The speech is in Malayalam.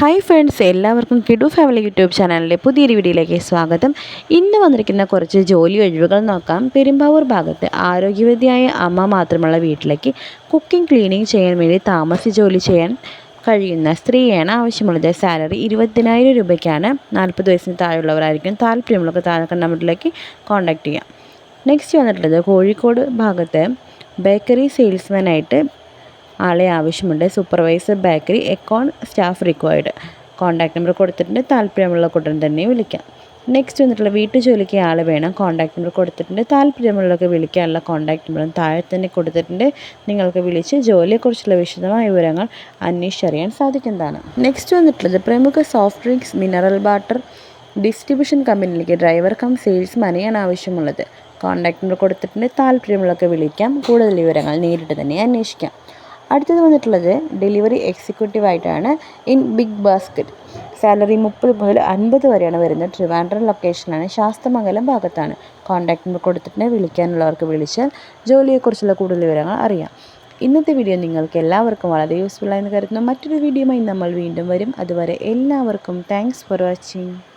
ഹായ് ഫ്രണ്ട്സ് എല്ലാവർക്കും കിഡു ഫാമിലി യൂട്യൂബ് ചാനലിലെ പുതിയൊരു വീഡിയോയിലേക്ക് സ്വാഗതം. ഇന്ന് വന്നിരിക്കുന്ന കുറച്ച് ജോലി ഒഴിവുകൾ നോക്കാം. പെരുമ്പാവൂർ ഭാഗത്ത് ആരോഗ്യവതിയായ അമ്മ മാത്രമുള്ള വീട്ടിലേക്ക് കുക്കിംഗ് ക്ലീനിങ് ചെയ്യാൻ വേണ്ടി താമസി ജോലി ചെയ്യാൻ കഴിയുന്ന സ്ത്രീയാണ്. ആവശ്യമുള്ളത് സാലറി ഇരുപതിനായിരം രൂപയ്ക്കാണ്. നാൽപ്പത് വയസ്സിന് താഴെയുള്ളവരായിരിക്കും. താല്പര്യമുള്ളവർക്ക് താഴെ നമ്പറിലേക്ക് കോൺടാക്റ്റ് ചെയ്യാം. നെക്സ്റ്റ് വന്നിട്ടുള്ളത് കോഴിക്കോട് ഭാഗത്ത് ബേക്കറി സെയിൽസ്മാനായിട്ട് ആളെ ആവശ്യമുണ്ട്. സൂപ്പർവൈസർ ബേക്കറി എക്കോൺ സ്റ്റാഫ് റിക്വയർഡ് കോൺടാക്ട് നമ്പർ കൊടുത്തിട്ടുണ്ട്. താല്പര്യമുള്ള കുട്ടൻ തന്നെ വിളിക്കാം. നെക്സ്റ്റ് വന്നിട്ടുള്ള വീട്ടു ജോലിക്ക് ആൾ വേണം. കോൺടാക്ട് നമ്പർ കൊടുത്തിട്ടുണ്ട്. താല്പര്യമുള്ളവർക്ക് വിളിക്കാനുള്ള കോൺടാക്ട് നമ്പറും താഴെ തന്നെ കൊടുത്തിട്ടുണ്ട്. നിങ്ങൾക്ക് വിളിച്ച് ജോലിയെക്കുറിച്ചുള്ള വിശദമായ വിവരങ്ങൾ അന്വേഷിച്ചറിയാൻ സാധിക്കുന്നതാണ്. നെക്സ്റ്റ് വന്നിട്ടുള്ളത് പ്രമുഖ soft drinks mineral water distribution കമ്പനിയിലേക്ക് ഡ്രൈവർ കം സെയിൽസ് സെയിൽസ്മാനെയാണ് ആവശ്യമുള്ളത്. കോൺടാക്ട് നമ്പർ കൊടുത്തിട്ടുണ്ട്. താല്പര്യമുള്ളവർക്ക് വിളിക്കാം. കൂടുതൽ വിവരങ്ങൾ നേരിട്ട് തന്നെ അന്വേഷിക്കാം. അടുത്തത് വന്നിട്ടുള്ളത് ഡെലിവറി എക്സിക്യൂട്ടീവ് ആയിട്ടാണ് ഇൻ ബിഗ് ബാസ്ക്കറ്റ് സാലറി മുപ്പത് മുതൽ അൻപത് വരെയാണ് വരുന്നത് ട്രിവാൻഡ്രം ലൊക്കേഷനാണ് ശാസ്തമംഗലം ഭാഗത്താണ്. കോൺടാക്ട് നമ്പർ കൊടുത്തിട്ടുണ്ട് വിളിക്കാനുള്ളവർക്ക് വിളിച്ചാൽ ജോലിയെക്കുറിച്ചുള്ള കൂടുതൽ വിവരങ്ങൾ അറിയാം. ഇന്നത്തെ വീഡിയോ നിങ്ങൾക്ക് എല്ലാവർക്കും വളരെ യൂസ്ഫുൾ ആയെന്ന് കരുതുന്നു. മറ്റൊരു വീഡിയോയുമായി നമ്മൾ വീണ്ടും വരും. അതുവരെ എല്ലാവർക്കും താങ്ക്സ് ഫോർ വാച്ചിങ്